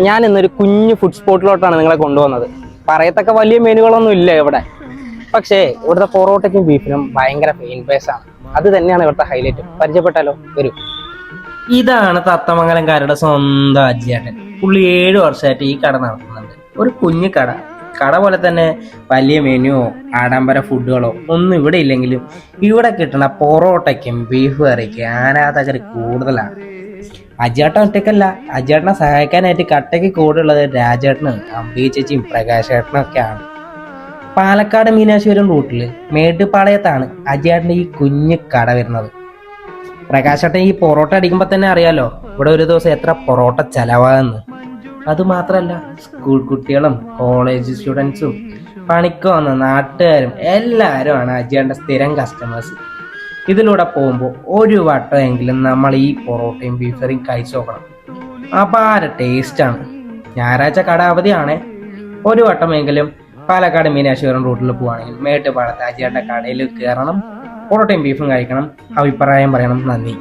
ഞാൻ ഇന്നൊരു കുഞ്ഞു ഫുഡ് സ്പോട്ടിലോട്ടാണ് നിങ്ങളെ കൊണ്ടുവന്നത്. പറയത്തക്ക വലിയ മെനുകളൊന്നും ഇല്ല ഇവിടെ. പക്ഷേ ഇവിടുത്തെ പൊറോട്ടയ്ക്കും ബീഫിനും ഭയങ്കര ഫെയിൻ ആണ്. അത് തന്നെയാണ് ഇവിടുത്തെ ഹൈലൈറ്റ് പരിചയപ്പെട്ടാലോ? വരൂ. ഇതാണ് തത്തമംഗലംകാരുടെ സ്വന്തം അജിയാട്ടൻ. പുള്ളി ഏഴു വർഷമായിട്ട് ഈ കട നടത്തുന്നുണ്ട്. ഒരു കുഞ്ഞു കട. കട പോലെ തന്നെ വലിയ മെനുവോ ആഡംബര ഫുഡുകളോ ഒന്നും ഇവിടെ ഇല്ലെങ്കിലും ഇവിടെ കിട്ടുന്ന പൊറോട്ടയ്ക്കും ബീഫ് കറിക്കും ആരാധകർ കൂടുതലാണ്. അജിയാട്ടൻ ഒറ്റയ്ക്കല്ല. അജിയേട്ടനെ സഹായിക്കാനായിട്ട് കട്ടയ്ക്ക് കൂടുള്ളത് രാജേട്ടനും അമ്പി ചേച്ചിയും പ്രകാശേട്ടനും ഒക്കെയാണ് പാലക്കാട് മീനാശ്വരം റൂട്ടിൽ മേട്ടുപാളയത്താണ് അജിയേട്ടന്റെ ഈ കുഞ്ഞു കട വരുന്നത്. പ്രകാശേട്ടൻ ഈ പൊറോട്ട അടിക്കുമ്പോൾ തന്നെ അറിയാലോ ഇവിടെ ഒരു ദിവസം എത്ര പൊറോട്ട ചെലവാകുന്നു. അത് മാത്രല്ല സ്കൂൾ കുട്ടികളും കോളേജ് സ്റ്റുഡൻസും പണിക്ക് വന്ന നാട്ടുകാരും എല്ലാവരും ആണ് അജിയേട്ടന്റെ സ്ഥിരം കസ്റ്റമേഴ്സ് ഇതിലൂടെ പോകുമ്പോൾ ഒരു വട്ടമെങ്കിലും നമ്മൾ ഈ പൊറോട്ടയും ബീഫ് കറിയും കഴിച്ചു നോക്കണം. അപാര ടേസ്റ്റാണ് ഞായറാഴ്ച കട അവധിയാണ്. ഒരു വട്ടമെങ്കിലും പാലക്കാട് മീനാശ്വരം റൂട്ടിൽ പോവുകയാണെങ്കിൽ മേട്ടുപാടത്ത് അജിയാന്റെ കടയിൽ കയറണം പൊറോട്ടയും ബീഫും കഴിക്കണം അഭിപ്രായം പറയണം നന്ദി.